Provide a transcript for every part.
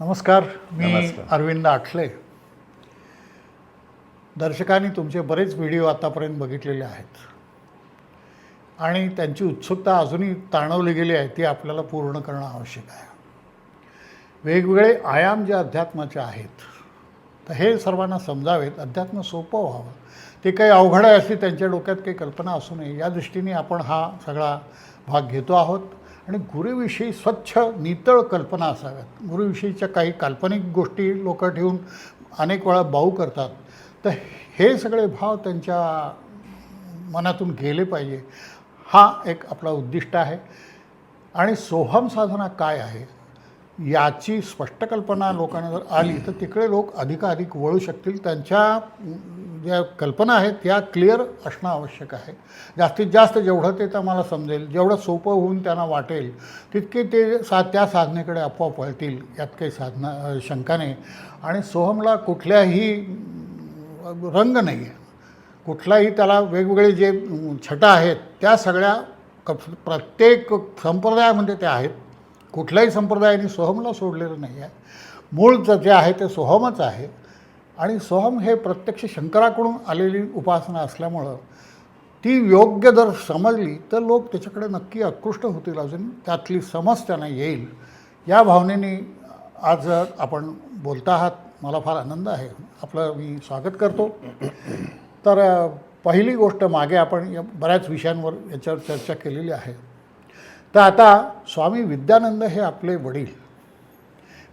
नमस्कार मी नमस्कार. अरविंद आठले. दर्शकांनी तुमचे बरेच व्हिडिओ आतापर्यंत बघितलेले आहेत. आणि त्यांची उत्सुकता अजूनही ताणवली गेली आहे ती आपल्याला पूर्ण करणं आवश्यक आहे. वेगवेगळे आयाम जे अध्यात्माचे आहेत तर हे सर्वांना समजावेत अध्यात्म सोपं व्हावं. ते काही अवघड आहे अशी त्यांच्या डोक्यात काही कल्पना असू नये. या दृष्टीने आपण हा सगळा भाग घेतो आहोत. आणि गुरुविषयी स्वच्छ नितळ कल्पना असाव्यात. गुरुविषयीच्या काही काल्पनिक गोष्टी लोक ठेवून अनेक वेळा बाऊ करतात. तर हे सगळे भाव त्यांच्या मनातून गेले पाहिजे. हा एक आपला उद्दिष्ट आहे. आणि सोहम साधना काय आहे? याची स्पष्ट कल्पना लोकांना जर आली तर तिकडे लोक अधिकाधिक वळू शकतील. त्यांच्या ज्या कल्पना आहेत त्या क्लिअर असणं आवश्यक आहे. जास्तीत जास्त जेवढं ते तुम्हाला समजेल जेवढं सोपं होऊन त्यांना वाटेल तितके ते सा त्या साधनेकडे आपोआप वळतील यात काही साधना शंका नाही. आणि सोहमला कुठल्याही रंग नाही आहे. कुठलाही त्याला वेगवेगळे जे छटा आहेत त्या सगळ्या क प्रत्येक संप्रदायामध्ये त्या आहेत. कुठल्याही संप्रदायाने सोहमला सोडलेलं नाही आहे. मूळचं जे आहे ते सोहमच आहे. आणि सोहम हे प्रत्यक्ष शंकराकडून आलेली उपासना असल्यामुळं ती योग्य जर समजली तर लोक त्याच्याकडे नक्की आकृष्ट होतील अजून. त्यातली समज त्यांना येईल. या भावनेने आज आपण बोलता आहात. मला फार आनंद आहे. आपलं मी स्वागत करतो. तर पहिली गोष्ट मागे आपण या बऱ्याच विषयांवर याच्यावर चर्चा केलेली आहे. तर आता स्वामी विद्यानंद हे आपले वडील.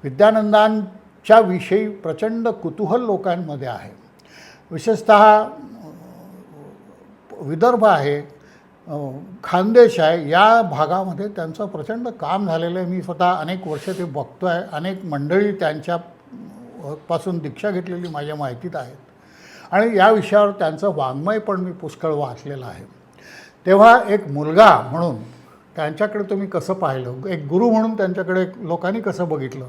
विद्यानंदांच्या विषयी प्रचंड कुतूहल लोकांमध्ये आहे. विशेषत विदर्भ आहे खानदेश आहे या भागामध्ये त्यांचं प्रचंड काम झालेलं आहे. मी स्वतः अनेक वर्ष ते बघतो आहे अनेक मंडळी त्यांच्या पासून दीक्षा घेतलेली माझ्या माहितीत आहेत. आणि या विषयावर त्यांचं वाङ्मय पण मी पुष्कळ वाचलेलं आहे. तेव्हा एक मुलगा म्हणून त्यांच्याकडे तुम्ही कसं पाहिलं? एक गुरु म्हणून त्यांच्याकडे लोकांनी कसं बघितलं?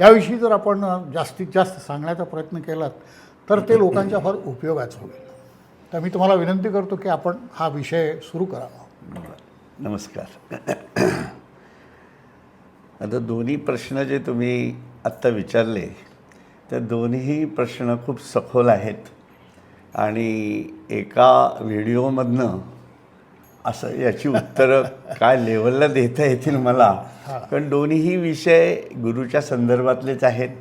याविषयी जर आपण जास्तीत जास्त सांगण्याचा प्रयत्न केलात तर ते लोकांच्या फार उपयोगाचं होईल. तर मी तुम्हाला विनंती करतो की आपण हा विषय सुरू करावा. नमस्कार. आता दोन्ही प्रश्न जे तुम्ही आत्ता विचारले तर दोन्ही प्रश्न खूप सखोल आहेत आणि एका व्हिडिओमधनं असं याची उत्तरं काय लेवलला देता येतील मला? पण दोन्हीही विषय गुरुच्या संदर्भातलेच आहेत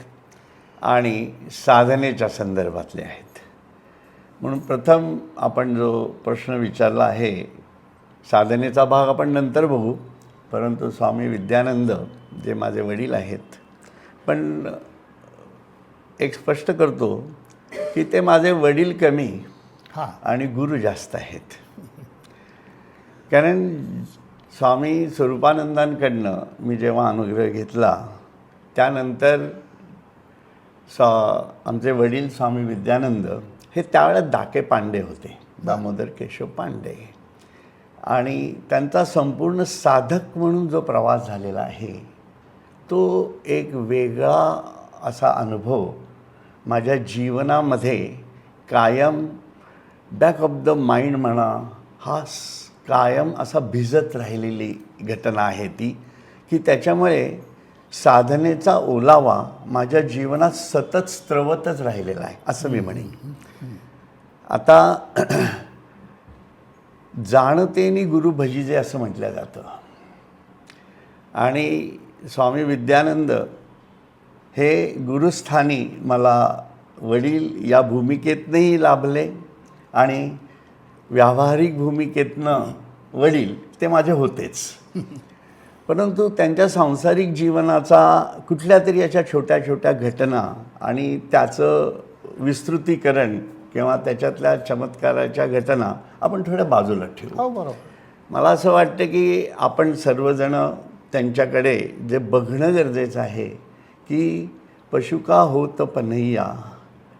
आणि साधनेच्या संदर्भातले आहेत. म्हणून प्रथम आपण जो प्रश्न विचारला आहे साधनेचा भाग आपण नंतर बघू. परंतु स्वामी विद्यानंद जे माझे वडील आहेत पण एक स्पष्ट करतो की ते माझे वडील कमी हां. आणि गुरु जास्त आहेत. कारण स्वामी स्वरूपानंदांकडनं मी जेव्हा अनुग्रह घेतला त्यानंतर स्वा आमचे वडील स्वामी विद्यानंद हे त्यावेळेस दाके पांडे होते दामोदर केशव पांडे. आणि त्यांचा संपूर्ण साधक म्हणून जो प्रवास झालेला आहे तो एक वेगळा असा अनुभव माझ्या जीवनामध्ये कायम बॅक ऑफ द माइंड म्हणा हा कायम असा भिजत राहिलेली घटना आहे ती की त्याच्यामुळे साधनेचा ओलावा माझ्या जीवनात सतत स्त्रवतच राहिलेला आहे असं मी म्हणेन. आता जाणतेनी गुरु भजिजे असं म्हटलं जातं. आणि स्वामी विद्यानंद हे गुरुस्थानी मला वडील या भूमिकेतनंही लाभले आणि व्यावहारिक भूमिकेतनं वडील ते माझे होतेच. परंतु त्यांच्या सांसारिक जीवनाचा कुठल्या तरी याच्या छोट्या छोट्या घटना आणि त्याचं विस्तृतीकरण किंवा त्याच्यातल्या चमत्काराच्या घटना आपण थोड्या बाजूला ठेवू. हो बरोबर. मला असं वाटतं की आपण सर्वजणं त्यांच्याकडे जे बघणं गरजेचं आहे की पशुका होत पनैया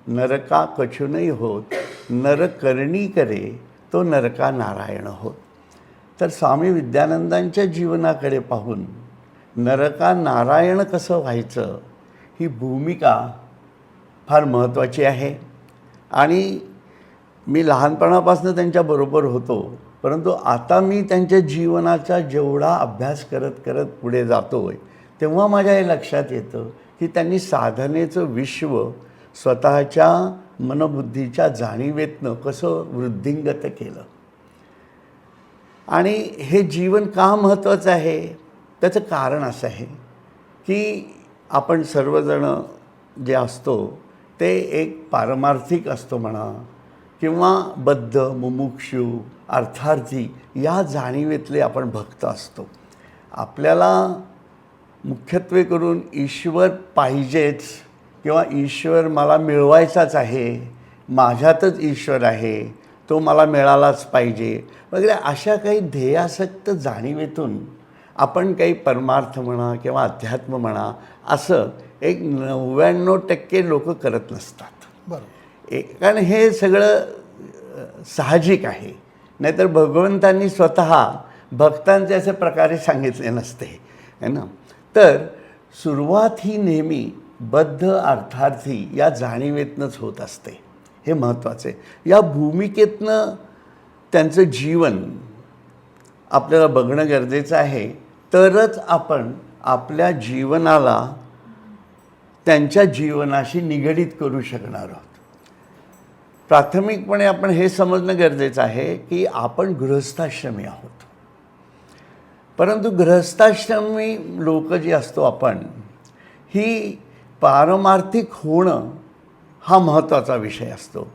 नरका कछुनही होत नर करणी करे तो नरका नारायण होत. तर स्वामी विद्यानंदांच्या जीवनाकडे पाहून नरका नारायण कसं व्हायचं ही भूमिका फार महत्त्वाची आहे. आणि मी लहानपणापासून त्यांच्याबरोबर होतो परंतु आता मी त्यांच्या जीवनाचा जेवढा अभ्यास करत करत पुढे जातो आहे तेव्हा माझ्या हे लक्षात येतं की त्यांनी साधनेचं विश्व स्वतःच्या मनबुद्धीच्या जाणीवेतनं कसं वृद्धिंगत केलं. आणि हे जीवन का महत्त्वाचं आहे? त्याचं कारण असं आहे की आपण सर्वजण जे असतो ते एक पारमार्थिक असतो म्हणा किंवा बद्ध मुमुक्षू अर्थार्थी या जाणीवेतले आपण भक्त असतो. आपल्याला मुख्यत्वे करून ईश्वर पाहिजेच किंवा ईश्वर मला मिळवायचाच आहे माझ्यातच ईश्वर आहे तो मला मिळालाच पाहिजे. वगैरे अशा काही ध्येयासक्त जाणीवेतून आपण काही परमार्थ म्हणा किंवा अध्यात्म म्हणा असं एक नव्याण्णव टक्के लोक करत नसतात. बरोबर. एक कारण हे सगळं साहजिक आहे. नाहीतर भगवंतांनी स्वतः भक्तांचे असे प्रकारे सांगितले नसते. है ना? तर सुरुवात ही नेहमी बद्ध अर्थार्थी या जाणीवेतनंच होत असते. हे महत्त्वाचं आहे. या भूमिकेतनं त्यांचं जीवन आपल्याला बघणं गरजेचं आहे. तरच आपण आपल्या जीवनाला त्यांच्या जीवनाशी निगडीत करू शकणार आहोत. प्राथमिकपणे आपण हे समजणं गरजेचं आहे की आपण गृहस्थाश्रमी आहोत. परंतु गृहस्थाश्रमी लोक जी असतो आपण ही पारमार्थिक होणं हा महत्त्वाचा विषय असतो.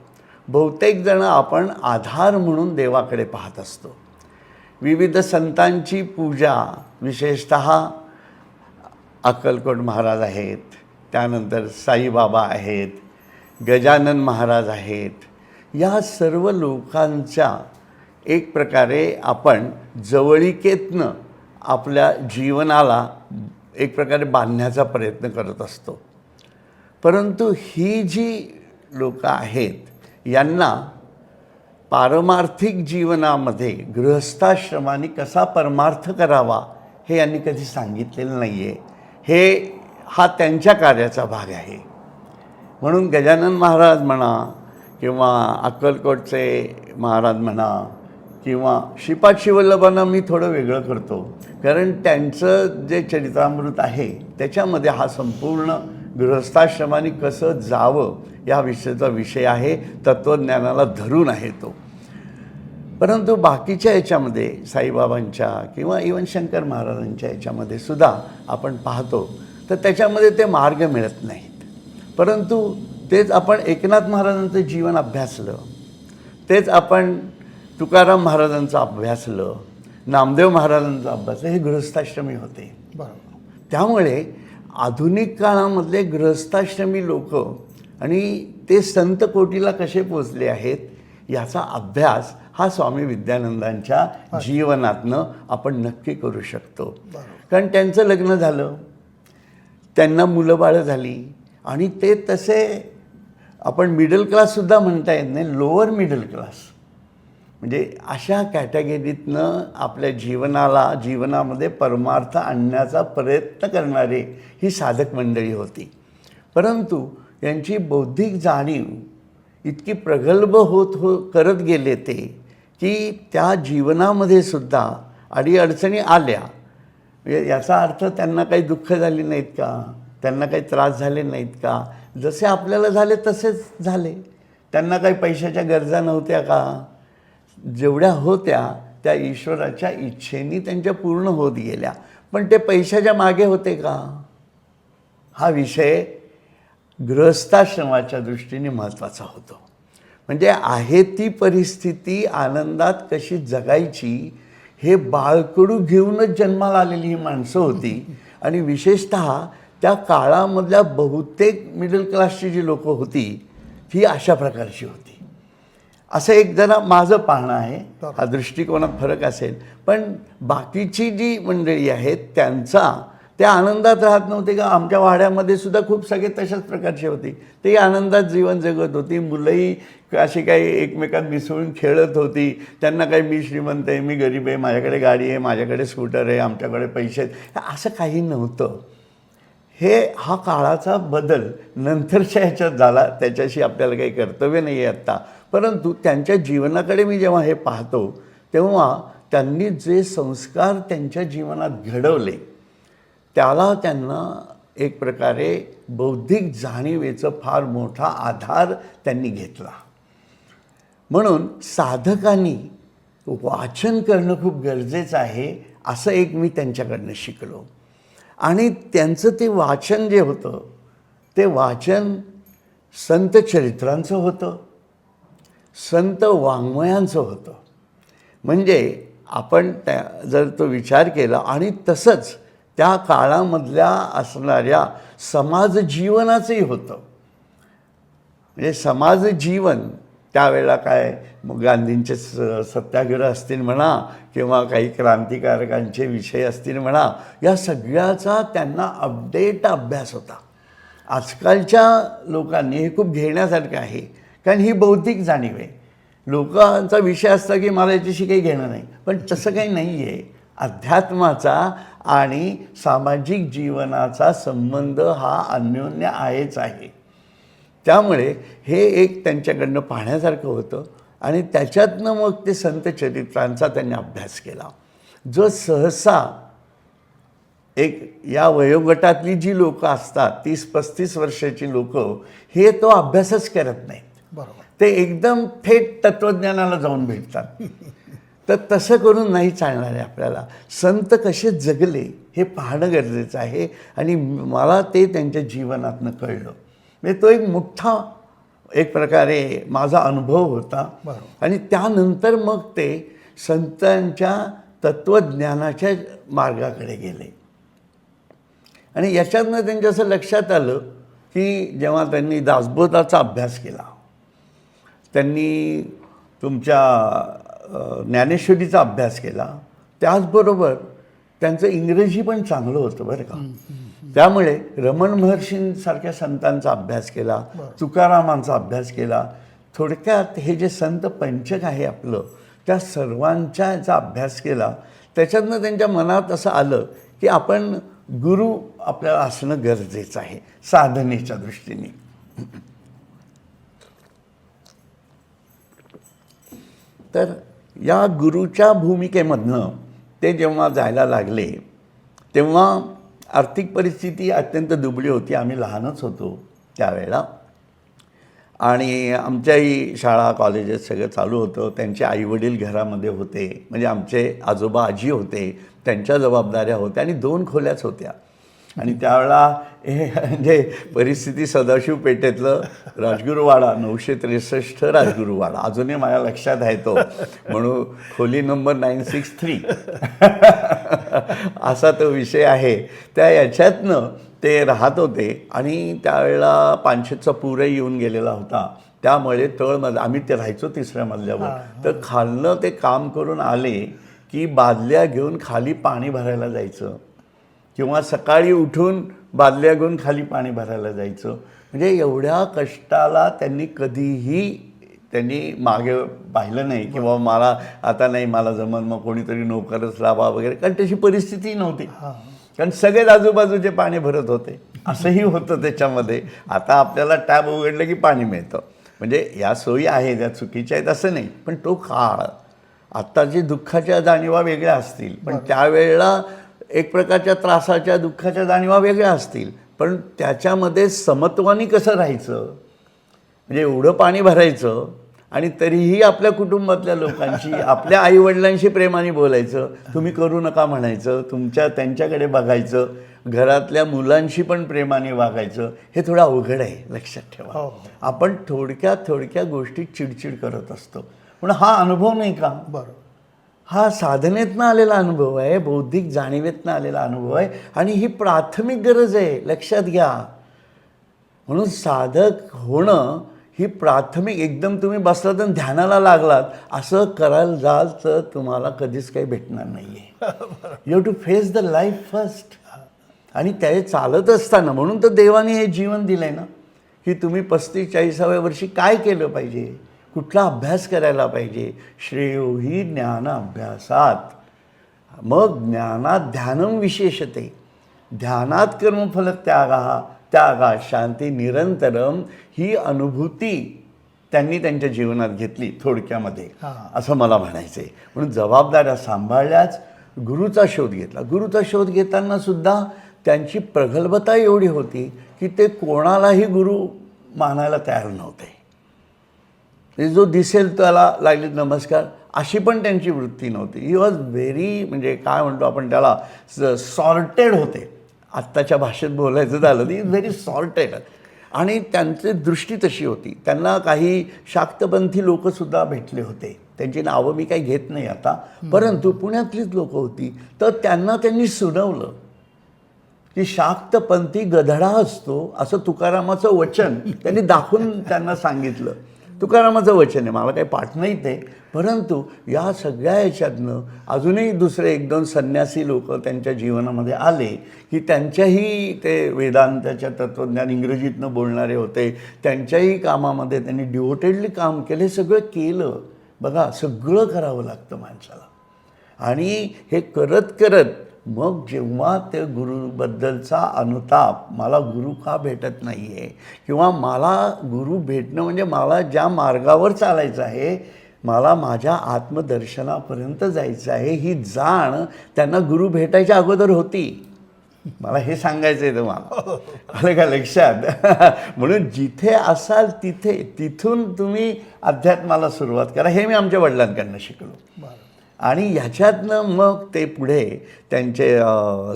बहुतेक जण आपण आधार म्हणून देवाकडे पाहत असतो. विविध संतांची पूजा विशेषत अक्कलकोट महाराज आहेत त्यानंतर साईबाबा आहेत गजानन महाराज आहेत. या सर्व लोकांच्या एक प्रकारे आपण जवळिकेतनं आपल्या जीवनाला एक प्रकारे बांधण्याचा प्रयत्न करत असतो. परंतु ही जी लोक आहेत यांना पारमार्थिक जीवनामध्ये गृहस्थाश्रमाने कसा परमार्थ करावा हे यांनी कधी सांगितलेलं नाही आहे हे हा त्यांच्या कार्याचा भाग आहे. म्हणून गजानन महाराज म्हणा किंवा अक्कलकोटचे महाराज म्हणा किंवा श्रीपाद शिवल्लभांना मी थोडं वेगळं करतो. कारण त्यांचं जे चरित्रामृत आहे त्याच्यामध्ये हा संपूर्ण गृहस्थाश्रमाने कसं जावं या विषयाचा विषय आहे तत्त्वज्ञानाला धरून आहे तो. परंतु बाकीच्या याच्यामध्ये साईबाबांच्या किंवा इवन शंकर महाराजांच्या याच्यामध्ये सुद्धा आपण पाहतो तर त्याच्यामध्ये ते मार्ग मिळत नाहीत. परंतु तेच आपण एकनाथ महाराजांचं जीवन अभ्यासलं तेच आपण तुकाराम महाराजांचं अभ्यासलं नामदेव महाराजांचा अभ्यास हे गृहस्थाश्रमी होते. बरोबर. त्यामुळे आधुनिक काळामधले गृहस्थाश्रमी लोक आणि ते संत कोटीला कसे पोचले आहेत याचा अभ्यास हा स्वामी विद्यानंदांच्या जीवनातनं आपण नक्की करू शकतो. कारण त्यांचं लग्न झालं त्यांना मुलं बाळं झाली आणि ते तसे आपण मिडल क्लाससुद्धा म्हणता येत नाही लोअर मिडल क्लास म्हणजे अशा कॅटेगरीतनं आपल्या जीवनाला जीवनामध्ये परमार्थ आणण्याचा प्रयत्न करणारे ही साधक मंडळी होती. परंतु यांची बौद्धिक जाणीव इतकी प्रगल्भ होत हो करत गेले ते की त्या जीवनामध्ये सुद्धा अडीअडचणी आल्या. म्हणजे याचा अर्थ त्यांना काही दुःख झाली नाहीत का? त्यांना काही त्रास झाले नाहीत का? जसे आपल्याला झाले तसेच झाले. त्यांना काही पैशाच्या गरजा नव्हत्या का? जेवढ्या होत्या त्या ईश्वराच्या इच्छेनी त्यांच्या पूर्ण होत गेल्या. पण ते पैशाच्या मागे होते का? हा विषय गृहस्थाश्रमाच्या दृष्टीने महत्त्वाचा होतो. म्हणजे आहे ती परिस्थिती आनंदात कशी जगायची हे बाळकडू घेऊनच जन्माला आलेली ही माणसं होती. आणि विशेषत त्या काळामधल्या बहुतेक मिडल क्लासची जी लोकं होती ती अशा प्रकारची होती. असं एक जरा माझं पाहणं आहे. हा दृष्टिकोनात फरक असेल. पण बाकीची जी मंडळी आहेत त्यांचा त्या आनंदात राहत नव्हते का? आमच्या वाड्यामध्ये सुद्धा खूप सगळे तशाच प्रकारचे होते. ते आनंदात जीवन जगत होती. मुलंही अशी काही एकमेकात मिसळून खेळत होती. त्यांना काही मी श्रीमंत आहे मी गरीब आहे माझ्याकडे गाडी आहे माझ्याकडे स्कूटर आहे आमच्याकडे पैसे आहेत. असं काही नव्हतं. हे हा काळाचा बदल नंतरच्या ह्याच्यात झाला त्याच्याशी आपल्याला काही कर्तव्य नाही आहे आत्ता. परंतु त्यांच्या जीवनाकडे मी जेव्हा हे पाहतो तेव्हा त्यांनी जे संस्कार त्यांच्या जीवनात घडवले त्याला त्यांना एक प्रकारे बौद्धिक जाणीवेचं फार मोठा आधार त्यांनी घेतला. म्हणून साधकांनी वाचन करणं खूप गरजेचं आहे असं एक मी त्यांच्याकडनं शिकलो. आणि त्यांचं ते वाचन जे होतं ते वाचन संत चरित्रांचं होतं संत वाङ्मयांचं होतं. म्हणजे आपण त्या जर तो विचार केला आणि तसंच त्या काळामधल्या असणाऱ्या समाज जीवनाचंही होतं. म्हणजे समाज जीवन त्यावेळेला काय मग गांधींचे स सत्याग्रह असतील म्हणा किंवा काही क्रांतिकारकांचे विषय असतील म्हणा या सगळ्याचा त्यांना अपडेट अभ्यास होता. आजकालच्या लोकांनी हे खूप घेण्यासारखं आहे कारण ही बौद्धिक जाणीव आहे. लोकांचा विषय असता की मला याच्याशी काही घेणं नाही पण तसं काही नाही आहे अध्यात्माचा आणि सामाजिक जीवनाचा संबंध हा अन्योन्य आहेच आहे. त्यामुळे हे एक त्यांच्याकडनं पाहण्यासारखं होतं आणि त्याच्यातनं मग ते संत चरित्रांचा त्यांनी अभ्यास केला. जो सहसा एक या वयोगटातली जी लोकं असतात तीस पस्तीस वर्षाची लोकं हे तो अभ्यासच करत नाहीत. बरोबर. ते एकदम थेट तत्त्वज्ञानाला जाऊन भेटतात. तर तसं करून नाही चालणार आहे आपल्याला. संत कसे जगले हे पाहणं गरजेचं आहे आणि मला ते त्यांच्या जीवनातनं कळलं. म्हणजे तो एक मोठा एक प्रकारे माझा अनुभव होता. आणि त्यानंतर मग ते संतांच्या तत्त्वज्ञानाच्या मार्गाकडे गेले. आणि याच्यातनं त्यांच्या असं लक्षात आलं की जेव्हा त्यांनी दासबोधाचा अभ्यास केला त्यांनी तुमच्या ज्ञानेश्वरीचा अभ्यास केला त्याचबरोबर त्यांचं इंग्रजी पण चांगलं होतं बरं का. त्यामुळे रमण महर्षींसारख्या संतांचा अभ्यास केला तुकारामांचा अभ्यास केला थोडक्यात हे जे संत पंचक आहे आपलं त्या सर्वांच्या याचा अभ्यास केला त्याच्यातनं त्यांच्या मनात असं आलं की आपण गुरु आपल्याला असणं गरजेचं आहे साधनेच्या दृष्टीने. तर या गुरुच्या भूमिकेमधनं ते जेव्हा जायला लागले तेव्हा आर्थिक परिस्थिती अत्यंत दुबळी होती. आम्ही लहानच होतो त्यावेळेला. आणि आमच्याही शाळा कॉलेजेस सगळं चालू होतं. त्यांचे आईवडील घरामध्ये होते. म्हणजे आमचे आजोबा आजी होते. त्यांच्या जबाबदाऱ्या होत्या आणि दोन खोल्याच होत्या. आणि त्यावेळेला हे म्हणजे परिस्थिती सदाशिव पेठेतलं राजगुरुवाडा नऊशे त्रेसष्ट राजगुरुवाडा अजूनही माझ्या लक्षात आहे तो. म्हणून खोली नंबर नाईन सिक्स थ्री. असा तो विषय आहे. त्या याच्यातनं ते राहत होते आणि त्यावेळेला पानशेतचा पूरही येऊन गेलेला होता. त्यामुळे तळमध्ये आम्ही ते राहायचो तिसऱ्या मजल्यावर. तर खालनं ते काम करून आले की बादल्या घेऊन खाली पाणी भरायला जायचं. किंवा सकाळी उठून बादल्या घेऊन खाली पाणी भरायला जायचं. म्हणजे एवढ्या कष्टाला त्यांनी कधीही त्यांनी मागे पाहिलं नाही की बाबा मला आता नाही मला जमन मग कोणीतरी नोकरच लावा वगैरे. कारण तशी परिस्थिती नव्हती. कारण सगळेच आजूबाजूचे पाणी भरत होते. असंही होतं त्याच्यामध्ये. आता आपल्याला टॅब उघडलं की पाणी मिळतं. म्हणजे या सोयी आहेत या चुकीच्या आहेत असं नाही. पण तो काळ. आत्ताची दुःखाच्या जाणीवा वेगळ्या असतील. पण त्यावेळेला एक प्रकारच्या त्रासाच्या दुःखाच्या जाणीवा वेगळ्या असतील. पण त्याच्यामध्ये समत्वानी कसं राहायचं? म्हणजे एवढं पाणी भरायचं आणि तरीही आपल्या कुटुंबातल्या लोकांशी आपल्या आईवडिलांशी प्रेमाने बोलायचं. तुम्ही करू नका म्हणायचं. तुमच्या त्यांच्याकडे बघायचं. घरातल्या मुलांशी पण प्रेमाने वागायचं. हे थोडं अवघड आहे लक्षात हो, ठेवा. हो. आपण थोडक्या थोडक्या गोष्टीत चिडचिड करत असतो. पण हा अनुभव नाही का? बरोबर. हा साधनेतनं आलेला अनुभव आहे बौद्धिक जाणीवेतनं आलेला अनुभव आहे आणि ही प्राथमिक गरज आहे लक्षात घ्या. म्हणून साधक होणं ही प्राथमिक एकदम तुम्ही बसलात आणि ध्यानाला लागलात असं करायला जाल तर तुम्हाला कधीच काही भेटणार नाही आहे you have to face the life first आणि ते चालत असताना म्हणून तर देवाने हे जीवन दिलं आहे ना की तुम्ही पस्तीस चाळीसाव्या वर्षी काय केलं पाहिजे? कुठला अभ्यास करायला पाहिजे? श्रेयो ही ज्ञान अभ्यासात मग ज्ञानात ध्यानम विशेषते. ध्यानात कर्मफल त्यागा त्यागा शांती निरंतरम ही अनुभूती त्यांनी त्यांच्या जीवनात घेतली थोडक्यामध्ये. हां. असं मला म्हणायचं आहे म्हणून जबाबदाऱ्या सांभाळल्याच गुरुचा शोध घेतला. गुरुचा शोध घेताना सुद्धा त्यांची प्रगल्भता एवढी होती की ते कोणालाही गुरु मानायला तयार नव्हते. ते जो दिसेल त्याला लागले नमस्कार अशी पण त्यांची वृत्ती नव्हती. ही वॉज व्हेरी म्हणजे काय म्हणतो आपण त्याला सॉर्टेड होते. आत्ताच्या भाषेत बोलायचं झालं ती व्हेरी सॉर्टेड आणि त्यांची दृष्टी तशी होती. त्यांना काही शाक्तपंथी लोकसुद्धा भेटले होते. त्यांची नावं मी काही घेत नाही आता. परंतु पुण्यातलीच लोकं होती. तर त्यांना त्यांनी सुनावलं. की शाक्तपंथी गधडा असतो असं तुकारामाचं वचन त्यांनी दाखवून त्यांना सांगितलं. तुकारामाचं वचन आहे मला काही पाठ नाही ते परंतु या सगळ्या याच्यातनं अजूनही दुसरे एक दोन संन्यासी लोक त्यांच्या जीवनामध्ये आले की त्यांच्याही ते वेदांताच्या तत्त्वज्ञान इंग्रजीतनं बोलणारे होते. त्यांच्याही कामामध्ये त्यांनी डिवोटेडली काम केलं. हे सगळं केलं. बघा सगळं करावं लागतं माणसाला. आणि हे करत करत मग जेव्हा ते गुरुबद्दलचा अनुताप मला गुरु का भेटत नाही आहे किंवा मला गुरु भेटणं म्हणजे मला ज्या मार्गावर चालायचं आहे मला माझ्या आत्मदर्शनापर्यंत जायचं आहे ही जाण त्यांना गुरु भेटायच्या अगोदर होती. मला हे सांगायचं आहे तुम्हाला. आलं का लक्षात? म्हणून जिथे असाल तिथे तिथून तुम्ही अध्यात्माला सुरुवात करा. हे मी आमच्या वडिलांकडनं शिकलो. आणि ह्याच्यातनं मग ते पुढे त्यांचे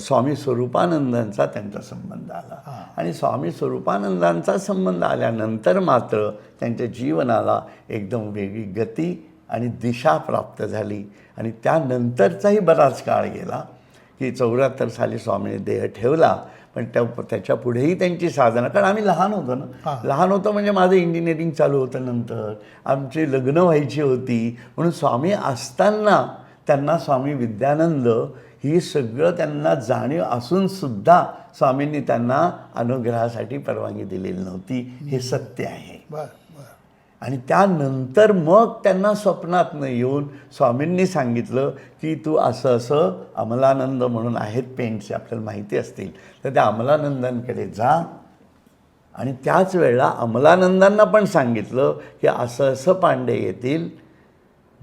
स्वामी स्वरूपानंदांचा त्यांचा संबंध आला. आणि स्वामी स्वरूपानंदांचा संबंध आल्यानंतर मात्र त्यांच्या जीवनाला एकदम वेगळी गती आणि दिशा प्राप्त झाली. आणि त्यानंतरचाही बराच काळ गेला की चौऱ्याहत्तर साली स्वामीने देह ठेवला. पण त्या त्याच्या पुढेही त्यांची साधना. कारण आम्ही लहान होतो ना. लहान होतं म्हणजे माझं इंजिनिअरिंग चालू होतं नंतर. आमची लग्न व्हायची होती. म्हणून स्वामी असताना त्यांना स्वामी विद्यानंद ही सगळं त्यांना जाणीव असून सुद्धा स्वामींनी त्यांना अनुग्रहासाठी परवानगी दिलेली नव्हती. हे सत्य आहे. आणि त्यानंतर मग त्यांना स्वप्नातनं येऊन स्वामींनी सांगितलं की तू असं असं अमलानंद म्हणून आहेत पेंटचे आपल्याला माहिती असतील. तर त्या अमलानंदांकडे जा. आणि त्याच वेळेला अमलानंदांना पण सांगितलं की असं असं पांडे येतील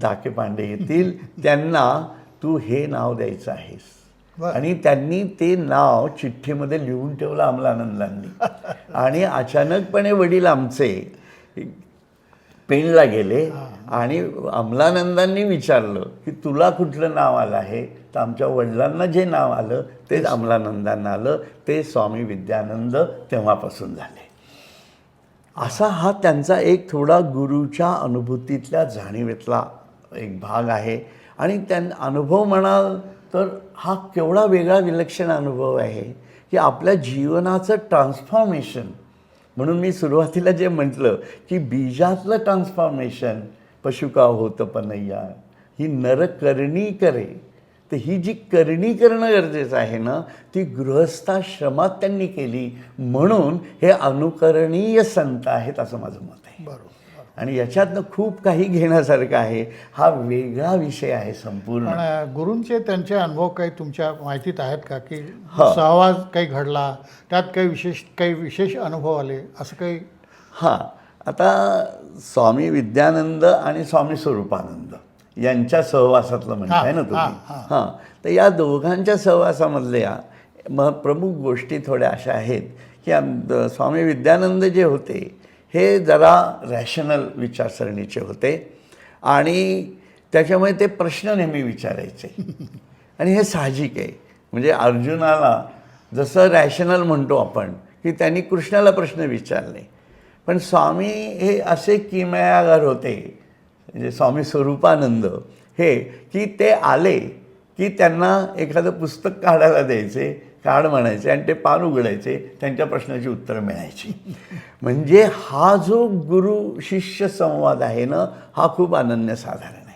डाके पांडे येतील त्यांना तू हे नाव द्यायचं आहेस. आणि त्यांनी ते नाव चिठ्ठीमध्ये लिहून ठेवलं अमलानंदांनी. आणि अचानकपणे वडील आमचे पेणला गेले आणि अमलानंदांनी विचारलं की तुला कुठलं नाव आलं आहे? तर आमच्या वडिलांना जे नाव आलं तेच अमलानंदांना आलं. ते स्वामी विद्यानंद तेव्हापासून झाले. असा हा त्यांचा एक थोडा गुरुच्या अनुभूतीतल्या जाणीवेतला एक भाग आहे. आणि त्या अनुभव म्हणाल तर हा केवढा वेगळा विलक्षण अनुभव आहे की आपल्या जीवनाचं ट्रान्सफॉर्मेशन म्हणून मी सुरुवातीला जे म्हटलं की बीजातलं ट्रान्सफॉर्मेशन पशु का होतं पनय्या ही नर करणी करे. तर ही जी करणी करणं गरजेचं आहे ना ती गृहस्थाश्रमात त्यांनी केली. म्हणून हे अनुकरणीय संत आहेत असं माझं मत आहे. बरोबर. आणि याच्यातनं खूप काही घेण्यासारखं आहे. हा वेगळा विषय आहे संपूर्ण. गुरूंचे त्यांचे अनुभव काही तुमच्या माहितीत आहेत का? की. सहवास काही घडला त्यात काही विशेष काही विशेष अनुभव आले असं काही? हां. आता स्वामी विद्यानंद आणि स्वामी स्वरूपानंद यांच्या सहवासातलं म्हणताय ना तुम्ही? हां, तर या दोघांच्या सहवासामधल्या म प्रमुख गोष्टी थोड्या अशा आहेत की स्वामी विद्यानंद जे होते हे जरा रॅशनल विचारसरणीचे होते. आणि त्याच्यामुळे ते प्रश्न नेहमी विचारायचे. आणि हे साहजिक आहे. म्हणजे अर्जुनाला जसं रॅशनल म्हणतो आपण की त्यांनी कृष्णाला प्रश्न विचारले. पण स्वामी हे असे किमयागार होते म्हणजे स्वामी स्वरूपानंद हे की ते आले की त्यांना एखादं पुस्तक काढायला द्यायचे काढ म्हणायचे आणि ते पान उघडायचे त्यांच्या प्रश्नाची उत्तरं मिळायची. म्हणजे हा जो गुरु शिष्य संवाद आहे ना हा खूप अनन्यसाधारण